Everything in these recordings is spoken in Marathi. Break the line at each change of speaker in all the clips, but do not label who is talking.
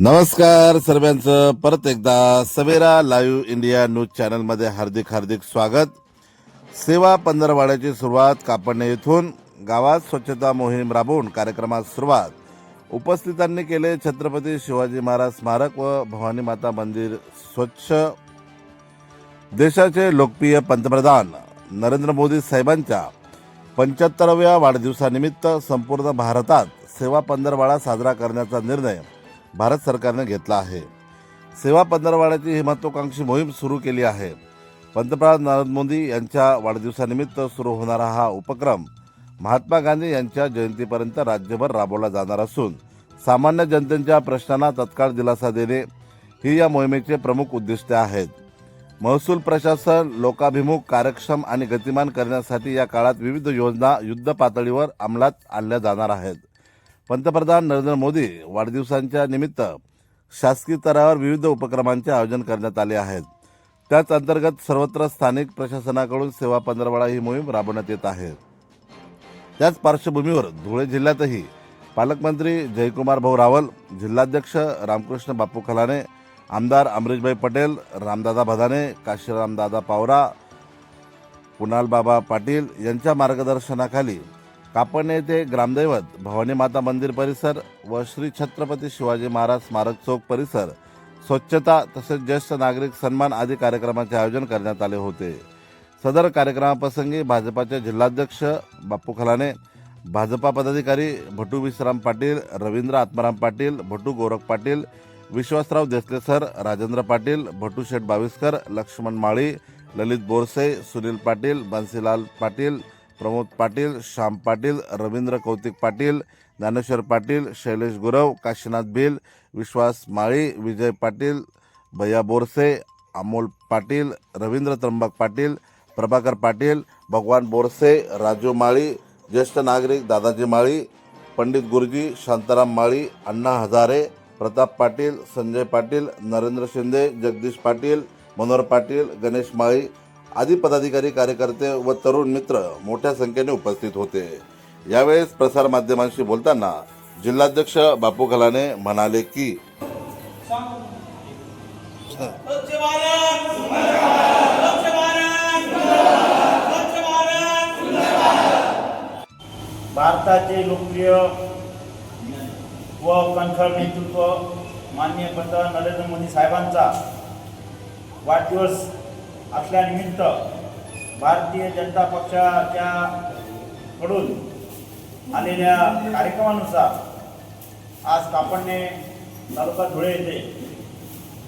नमस्कार सर्वांचं. परत एकदा सवेरा लाईव्ह इंडिया न्यूज चॅनलमध्ये हार्दिक हार्दिक स्वागत. सेवा पंधरवाड्याची सुरुवात कापडणे येथून. गावात स्वच्छता मोहीम राबवून कार्यक्रमात सुरुवात. उपस्थितांनी केले छत्रपती शिवाजी महाराज स्मारक व भवानी माता मंदिर स्वच्छ. देशाचे लोकप्रिय पंतप्रधान नरेंद्र मोदी साहेबांच्या पंच्याहत्तराव्या वाढदिवसानिमित्त संपूर्ण भारतात सेवा पंधरवाडा साजरा करण्याचा निर्णय भारत सरकारने घेतला आहे. सेवा पंधरवाड्याची ही महत्वाकांक्षी मोहीम सुरू केली आहे. पंतप्रधान नरेंद्र मोदी यांच्या वाढदिवसानिमित्त सुरू होणारा हा उपक्रम महात्मा गांधी यांच्या जयंतीपर्यंत राज्यभर राबवला जाणार असून सामान्य जनतेच्या प्रश्नांना तत्काळ दिलासा देणे ही या मोहिमेचे प्रमुख उद्दिष्टे आहेत. महसूल प्रशासन लोकाभिमुख कार्यक्षम आणि गतिमान करण्यासाठी या काळात विविध योजना युद्ध पातळीवर अंमलात आणल्या जाणार आहेत. पंतप्रधान नरेंद्र मोदी वाढदिवसांच्या निमित्त शासकीय स्तरावर विविध उपक्रमांचे आयोजन करण्यात आले आहेत. त्याच अंतर्गत सर्वत्र स्थानिक प्रशासनाकडून सेवा पंधरवाडा ही मोहीम राबवण्यात येत आहे. त्याच पार्श्वभूमीवर धुळे जिल्ह्यातही पालकमंत्री जयकुमार भाऊ रावल जिल्हाध्यक्ष रामकृष्ण बापू खलाने आमदार अमरीशभाई पटेल रामदादा भदाने काशीरामदादा पावरा कुणालबाबा पाटील यांच्या मार्गदर्शनाखाली कापण येथे ग्रामदैवत भवानी माता मंदिर परिसर व श्री छत्रपती शिवाजी महाराज स्मारक चौक परिसर स्वच्छता तसेच ज्येष्ठ नागरिक सन्मान आदी कार्यक्रमाचे आयोजन करण्यात आले होते. सदर कार्यक्रमाप्रसंगी भाजपाचे जिल्हाध्यक्ष बापू खलाने भाजपा पदाधिकारी भटू विश्राम पाटील रवींद्र आत्माराम पाटील भटू गोरख पाटील विश्वासराव देसलेसर राजेंद्र पाटील भटू शेठ बाविस्कर लक्ष्मण माळी ललित बोरसे सुनील पाटील बन्सीलाल पाटील प्रमोद पाटील श्याम पाटील रवींद्र कौतिक पाटील ज्ञानेश्वर पाटील शैलेश गुरव काशीनाथ भिल विश्वास माळी विजय पाटील भैया बोरसे अमोल पाटील रवींद्र त्र्यंबक पाटील प्रभाकर पाटील भगवान बोरसे राजू माळी ज्येष्ठ नागरिक दादाजी माळी पंडित गुरुजी शांताराम माळी अण्णा हजारे प्रताप पाटील संजय पाटील नरेंद्र शिंदे जगदीश पाटील मनोहर पाटील गणेश माळी आदी पदाधिकारी कार्यकर्ते व तरुण मित्र मोठ्या संख्येने उपस्थित होते. यावेळेस प्रसारमाध्यमांशी बोलताना जिल्हाध्यक्ष बापू खलाने म्हणाले की
भारताचे लोकप्रिय व कणखळ नेतृत्व माननीय पंतप्रधान नरेंद्र मोदी साहेबांचा वाढदिवस असल्यानिमित्त भारतीय जनता पक्षाच्या कडून आलेल्या कार्यक्रमानुसार आज कापडणे तालुका धुळे येथे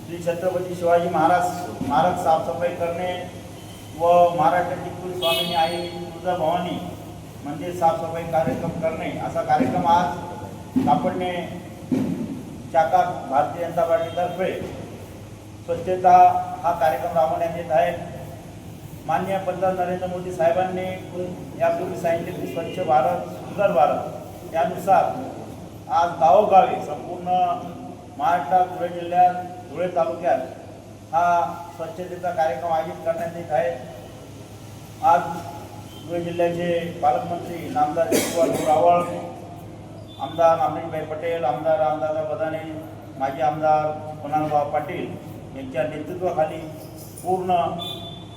श्री छत्रपती शिवाजी महाराज महाराज साफसफाई करणे व महाराष्ट्राची कुलस्वामिनी आई तुळजाभवानी मंदिर साफसफाई कार्यक्रम करणे असा कार्यक्रम आज कापडणे शाखा भारतीय जनता पार्टीतर्फे स्वच्छता हा कार्यक्रम राबवण्यात येत आहे. माननीय पंतप्रधान नरेंद्र मोदी साहेबांनी यापूर्वी सांगितले की स्वच्छ भारत सुंदर भारत त्यानुसार आज गावोगावी संपूर्ण महाराष्ट्रात धुळे जिल्ह्यात धुळे तालुक्यात हा स्वच्छतेचा कार्यक्रम आयोजित करण्यात येत आहे. आज धुळे जिल्ह्याचे पालकमंत्री नामदार जयकुमार रावळ आमदार अमरीशभाई पटेल आमदार रामदादा बदाने माजी आमदार कुणालभाव पाटील यांच्या नेतृत्वाखाली पूर्ण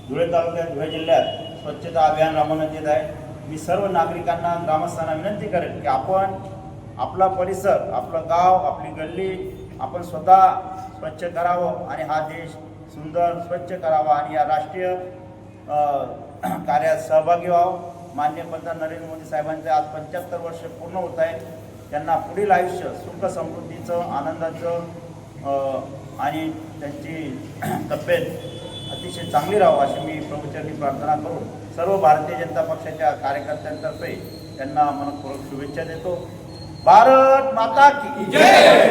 धुळे तालुक्यात धुळे जिल्ह्यात स्वच्छता अभियान राबवण्यात येत आहे. मी सर्व नागरिकांना ग्रामस्थांना विनंती करेन की आपण आपला परिसर आपलं गाव आपली गल्ली आपण स्वतः स्वच्छ करावं आणि हा देश सुंदर स्वच्छ करावा आणि या राष्ट्रीय कार्यात सहभागी व्हावं. मान्य पंतप्रधान नरेंद्र मोदी साहेबांचे आज पंच्याहत्तर वर्ष पूर्ण होत आहेत त्यांना पुढील आयुष्य सुख समृद्धीचं आनंदाचं आणि त्यांची तब्येत अतिशय चांगली राहावं अशी मी प्रभूचरणी प्रार्थना करून सर्व भारतीय जनता पक्षाच्या कार्यकर्त्यांतर्फे त्यांना मनपूर्वक शुभेच्छा देतो. भारत माता की
जय!